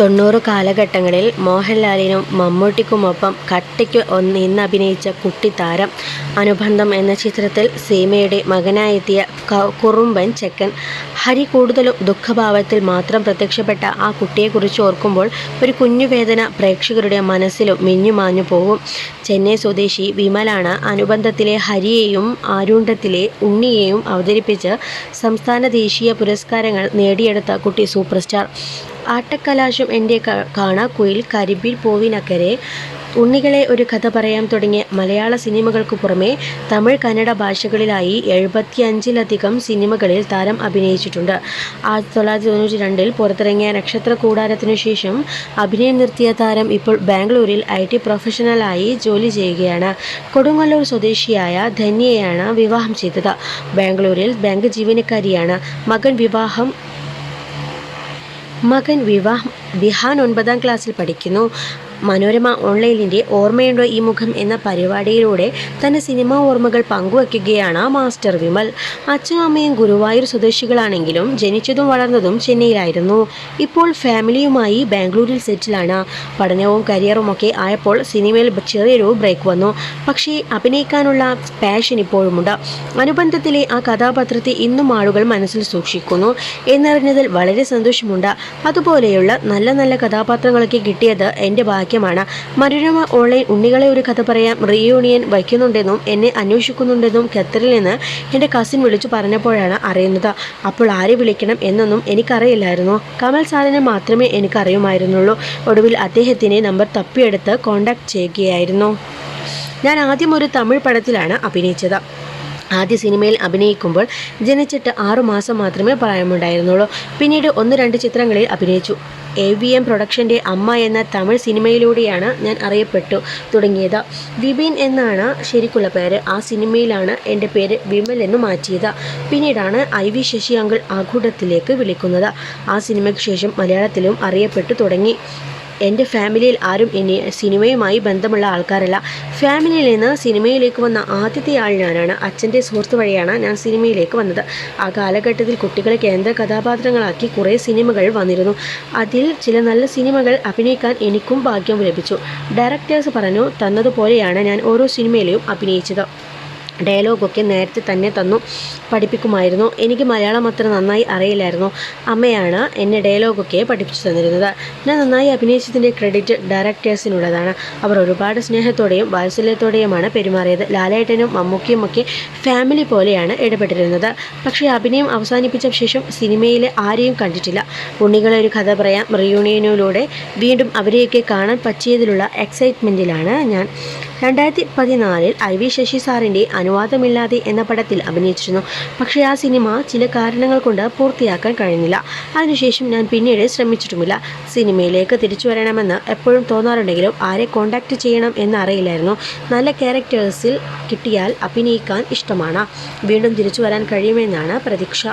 തൊണ്ണൂറ് കാലഘട്ടങ്ങളിൽ മോഹൻലാലിനും മമ്മൂട്ടിക്കുമൊപ്പം കട്ടയ്ക്ക് നിന്നഭിനയിച്ച കുട്ടിത്താരം. അനുബന്ധം എന്ന ചിത്രത്തിൽ സീമയുടെ മകനായെത്തിയ കുറുമ്പൻ ചെക്കൻ. ഹരി കൂടുതലും ദുഃഖഭാവത്തിൽ മാത്രം പ്രത്യക്ഷപ്പെട്ട ആ കുട്ടിയെക്കുറിച്ച് ഓർക്കുമ്പോൾ ഒരു കുഞ്ഞുവേദന പ്രേക്ഷകരുടെ മനസ്സിലും മിഞ്ഞുമാഞ്ഞു പോകും. ചെന്നൈ സ്വദേശി വിമലാണ് അനുബന്ധത്തിലെ ഹരിയെയും ആരുണ്ടത്തിലെ ഉണ്ണിയെയും അവതരിപ്പിച്ച് സംസ്ഥാന ദേശീയ പുരസ്കാരങ്ങൾ നേടിയെടുത്ത കുട്ടി സൂപ്പർസ്റ്റാർ. ആട്ടക്കലാശം എന്റെ കുയിൽ കരിമ്പിൽ പോവിനക്കരെ ഉണ്ണികളെ ഒരു കഥ പറയാം തുടങ്ങിയ മലയാള സിനിമകൾക്ക് പുറമെ തമിഴ് കന്നഡ ഭാഷകളിലായി എഴുപത്തിയഞ്ചിലധികം സിനിമകളിൽ താരം അഭിനയിച്ചിട്ടുണ്ട്. ആയിരത്തി തൊള്ളായിരത്തി തൊണ്ണൂറ്റി രണ്ടിൽ പുറത്തിറങ്ങിയ നക്ഷത്ര കൂടാരത്തിനു ശേഷം അഭിനയം നിർത്തിയ താരം ഇപ്പോൾ ബാംഗ്ലൂരിൽ ഐ ടി പ്രൊഫഷണലായി ജോലി ചെയ്യുകയാണ്. കൊടുങ്ങല്ലൂർ സ്വദേശിയായ ധന്യയാണ് വിവാഹം ചെയ്തത്. ബാംഗ്ലൂരിൽ ബാങ്ക് ജീവനക്കാരിയാണ്. മകൻ വിവാഹം മകൻ വിവാഹം വിഹാൻ ഒൻപതാം ക്ലാസ്സിൽ പഠിക്കുന്നു. മനോരമ ഓൺലൈനിന്റെ ഓർമ്മയുണ്ടോ ഈ മുഖം എന്ന പരിപാടിയിലൂടെ തന്റെ സിനിമാ ഓർമ്മകൾ പങ്കുവയ്ക്കുകയാണ് മാസ്റ്റർ വിമൽ. അച്ഛനും അമ്മയും ഗുരുവായൂർ സ്വദേശികളാണെങ്കിലും ജനിച്ചതും വളർന്നതും ചെന്നൈയിലായിരുന്നു. ഇപ്പോൾ ഫാമിലിയുമായി ബാംഗ്ലൂരിൽ സെറ്റിലാണ്. പഠനവും കരിയറും ഒക്കെ ആയപ്പോൾ സിനിമയിൽ ചെറിയൊരു ബ്രേക്ക് വന്നു. പക്ഷേ അഭിനയിക്കാനുള്ള പാഷൻ ഇപ്പോഴുമുണ്ട്. അനുബന്ധത്തിലെ ആ കഥാപാത്രത്തെ ഇന്നും ആളുകൾ മനസ്സിൽ സൂക്ഷിക്കുന്നു എന്നറിഞ്ഞതിൽ വളരെ സന്തോഷമുണ്ട്. അതുപോലെയുള്ള നല്ല നല്ല കഥാപാത്രങ്ങളൊക്കെ കിട്ടിയത് എന്റെ ഭാഗ്യമാണ്. മനോരമ ഓൺലൈൻ ഉണ്ണികളെ ഒരു കഥ പറയാം റീയൂണിയൻ വയ്ക്കുന്നുണ്ടെന്നും എന്നെ അന്വേഷിക്കുന്നുണ്ടെന്നും ഖത്തറിൽ നിന്ന് എന്റെ കസിൻ വിളിച്ചു പറഞ്ഞപ്പോഴാണ് അറിയുന്നത്. അപ്പോൾ ആരെ വിളിക്കണം എന്നൊന്നും എനിക്കറിയില്ലായിരുന്നു. കമൽ സാറിനെ മാത്രമേ എനിക്കറിയുമായിരുന്നുള്ളൂ. ഒടുവിൽ അദ്ദേഹത്തിന്റെ നമ്പർ തപ്പിയെടുത്ത് കോൺടാക്ട് ചെയ്യുകയായിരുന്നു. ഞാൻ ആദ്യം ഒരു തമിഴ് പടത്തിലാണ് അഭിനയിച്ചത്. ആദ്യ സിനിമയിൽ അഭിനയിക്കുമ്പോൾ ജനിച്ചിട്ട് ആറുമാസം മാത്രമേ പ്രായമുണ്ടായിരുന്നുള്ളൂ. പിന്നീട് ഒന്ന് രണ്ട് ചിത്രങ്ങളിൽ അഭിനയിച്ചു. എ വി എം പ്രൊഡക്ഷന്റെ അമ്മ എന്ന തമിഴ് സിനിമയിലൂടെയാണ് ഞാൻ അറിയപ്പെട്ടു തുടങ്ങിയത്. വിപിൻ എന്നാണ് ശരിക്കുള്ള പേര്. ആ സിനിമയിലാണ് എന്റെ പേര് വിമൽ എന്ന് മാറ്റിയത്. പിന്നീടാണ് ഐ വി ശശി അങ്കിൾ ആഘൂഡത്തിലേക്ക് വിളിക്കുന്നത്. ആ സിനിമയ്ക്ക് ശേഷം മലയാളത്തിലും അറിയപ്പെട്ടു തുടങ്ങി. എന്റെ ഫാമിലിയിൽ ആരും സിനിമയുമായി ബന്ധമുള്ള ആൾക്കാരല്ല. ഫാമിലിയിൽ നിന്ന് സിനിമയിലേക്ക് വന്ന ആദ്യത്തെ ആൾ ഞാനാണ്. അച്ഛന്റെ സുഹൃത്ത് വഴിയാണ് ഞാൻ സിനിമയിലേക്ക് വന്നത്. ആ കാലഘട്ടത്തിൽ കുട്ടികളെ കേന്ദ്ര കഥാപാത്രങ്ങളാക്കി കുറേ സിനിമകൾ വന്നിരുന്നു. അതിൽ ചില നല്ല സിനിമകൾ അഭിനയിക്കാൻ എനിക്കും ഭാഗ്യം ലഭിച്ചു. ഡയറക്ടേഴ്സ് പറഞ്ഞു തന്നതുപോലെയാണ് ഞാൻ ഓരോ സിനിമയിലെയും അഭിനയിച്ചത്. ഡയലോഗൊക്കെ നേരത്തെ തന്നെ തന്നു പഠിപ്പിക്കുമായിരുന്നു. എനിക്ക് മലയാളം അത്ര നന്നായി അറിയില്ലായിരുന്നു. അമ്മയാണ് എന്നെ ഡയലോഗൊക്കെ പഠിപ്പിച്ചു തന്നിരുന്നത്. ഞാൻ നന്നായി അഭിനയിച്ചതിന്റെ ക്രെഡിറ്റ് ഡയറക്ടേഴ്സിനുള്ളതാണ്. അവർ ഒരുപാട് സ്നേഹത്തോടെയും വാത്സല്യത്തോടെയുമാണ് പെരുമാറിയത്. ലാലേട്ടനും മമ്മൂക്കിയും ഒക്കെ ഫാമിലി പോലെയാണ് ഇടപെട്ടിരുന്നത്. പക്ഷേ അഭിനയം അവസാനിപ്പിച്ച ശേഷം സിനിമയിലെ ആരെയും കണ്ടിട്ടില്ല. ഉണ്ണികളെ ഒരു കഥ പറയാം റിയൂണിയനിലൂടെ വീണ്ടും അവരെയൊക്കെ കാണാൻ പറ്റിയതിലുള്ള എക്സൈറ്റ്മെന്റിലാണ് ഞാൻ. രണ്ടായിരത്തി പതിനാലിൽ ഐ വി ശശി സാറിന്റെ അനുവാദമില്ലാതെ എന്ന പടത്തിൽ അഭിനയിച്ചിരുന്നു. പക്ഷേ ആ സിനിമ ചില കാരണങ്ങൾ കൊണ്ട് പൂർത്തിയാക്കാൻ കഴിഞ്ഞില്ല. അതിനുശേഷം ഞാൻ പിന്നീട് ശ്രമിച്ചിട്ടുമില്ല. സിനിമയിലേക്ക് തിരിച്ചു വരണമെന്ന് എപ്പോഴും തോന്നാറുണ്ടെങ്കിലും ആരെ കോണ്ടാക്ട് ചെയ്യണം എന്നറിയില്ലായിരുന്നു നല്ല ക്യാരക്ടേഴ്സിൽ കിട്ടിയാൽ അഭിനയിക്കാൻ ഇഷ്ടമാണ്. വീണ്ടും തിരിച്ചു വരാൻ കഴിയുമെന്നാണ് പ്രതീക്ഷ.